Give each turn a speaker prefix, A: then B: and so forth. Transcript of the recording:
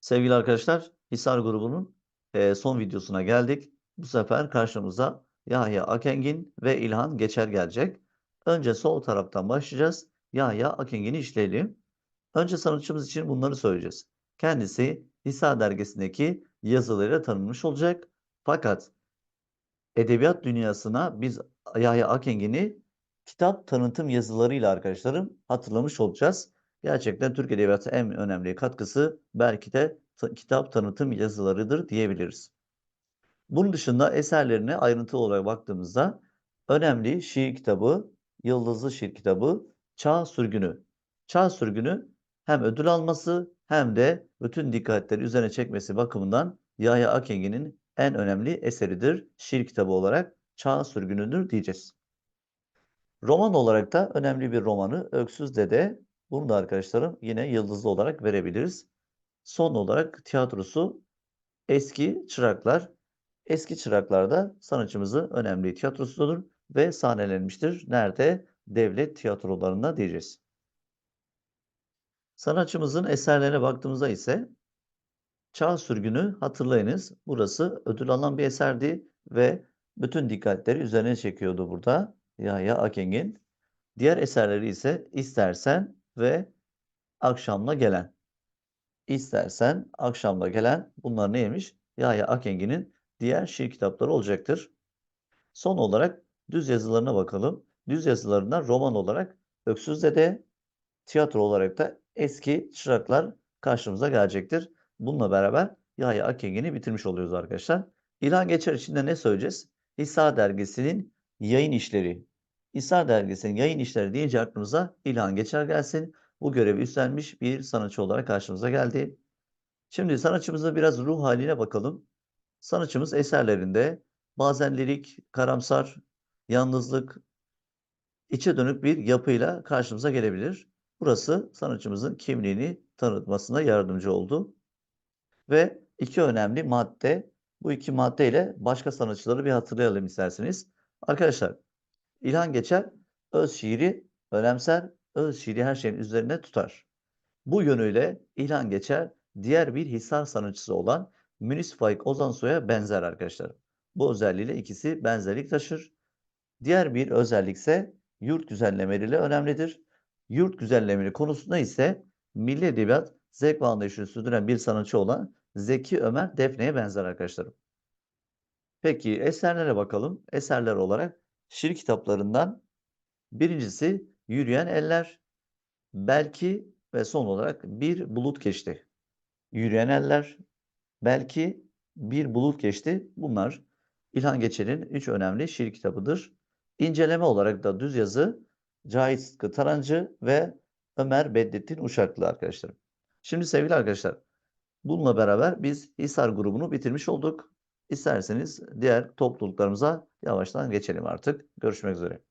A: Sevgili arkadaşlar, Hisar grubunun eee, son videosuna geldik. Bu sefer karşımıza Yahya Akengin ve İlhan Geçer gelecek. Önce sol taraftan başlayacağız. Yahya Akengin'i işleyelim. Önce sanatçımız için bunları söyleyeceğiz. Kendisi Hisar dergisindeki yazılarıyla tanınmış olacak. Fakat edebiyat dünyasına biz Yahya Akengin'i kitap tanıtım yazılarıyla arkadaşlarım hatırlamış olacağız. Gerçekten Türk Edebiyatı en önemli katkısı belki de ta- kitap tanıtım yazılarıdır diyebiliriz. Bunun dışında eserlerine ayrıntılı olarak baktığımızda önemli şiir kitabı, Yıldızlı Şiir kitabı, Çağ Sürgünü. Çağ Sürgünü hem ödül alması hem de bütün dikkatleri üzerine çekmesi bakımından Yahya Akengi'nin en önemli eseridir. Şiir kitabı olarak Çağ Sürgünü'dür diyeceğiz. Roman olarak da önemli bir romanı Öksüz Dede. Bunu da arkadaşlarım yine yıldızlı olarak verebiliriz. Son olarak tiyatrosu Eski Çıraklar. Eski Çıraklar'da sanatçımızın önemli tiyatrosudur ve sahnelenmiştir. Nerede? Devlet tiyatrolarında diyeceğiz. Sanatçımızın eserlerine baktığımızda ise Çağ Sürgünü hatırlayınız. Burası ödül alan bir eserdi ve bütün dikkatleri üzerine çekiyordu burada Yahya Akengin. Diğer eserleri ise İstersen ve Akşamla Gelen. İstersen Akşamla Gelen bunlar neymiş? Yahya Akengi'nin diğer şiir kitapları olacaktır. Son olarak düz yazılarına bakalım. Düz yazılarında roman olarak Öksüz Dede, tiyatro olarak da Eski Çıraklar karşımıza gelecektir. Bununla beraber Yahya Akengi'ni bitirmiş oluyoruz arkadaşlar. İlhan Geçer için de ne söyleyeceğiz? Hisar Dergisi'nin yayın işleri. Hisar Dergisi'nin yayın işleri deyince aklımıza İlhan Geçer gelsin. Bu görevi üstlenmiş bir sanatçı olarak karşımıza geldi. Şimdi sanatçımızın biraz ruh haline bakalım. Sanatçımız eserlerinde bazen lirik, karamsar, yalnızlık, içe dönük bir yapıyla karşımıza gelebilir. Burası sanatçımızın kimliğini tanıtmasına yardımcı oldu. Ve iki önemli madde. Bu iki maddeyle başka sanatçıları bir hatırlayalım isterseniz. Arkadaşlar, İlhan Geçer öz şiiri önemser, öz şiiri her şeyin üzerine tutar. Bu yönüyle İlhan Geçer diğer bir Hisar sanatçısı olan Münis Faik Ozansoy'a benzer arkadaşlar. Bu özelliğiyle ikisi benzerlik taşır. Diğer bir özellik ise yurt güzellemeleriyle önemlidir. Yurt güzellemeleri konusunda ise milli edebiyat zevk ve anlayışını sürdüren bir sanatçı olan Zeki Ömer Defne'ye benzer arkadaşlarım. Peki eserlere bakalım. Eserler olarak şiir kitaplarından birincisi Yürüyen Eller, Belki ve son olarak Bir Bulut Geçti. Yürüyen Eller, Belki Bir Bulut Geçti. Bunlar İlhan Geçer'in üç önemli şiir kitabıdır. İnceleme olarak da düz yazı Cahit Sıtkı Tarancı ve Ömer Bedrettin Uşaklı arkadaşlarım. Şimdi sevgili arkadaşlar, bununla beraber biz Hisar grubunu bitirmiş olduk. İsterseniz diğer topluluklarımıza yavaştan geçelim artık. Görüşmek üzere.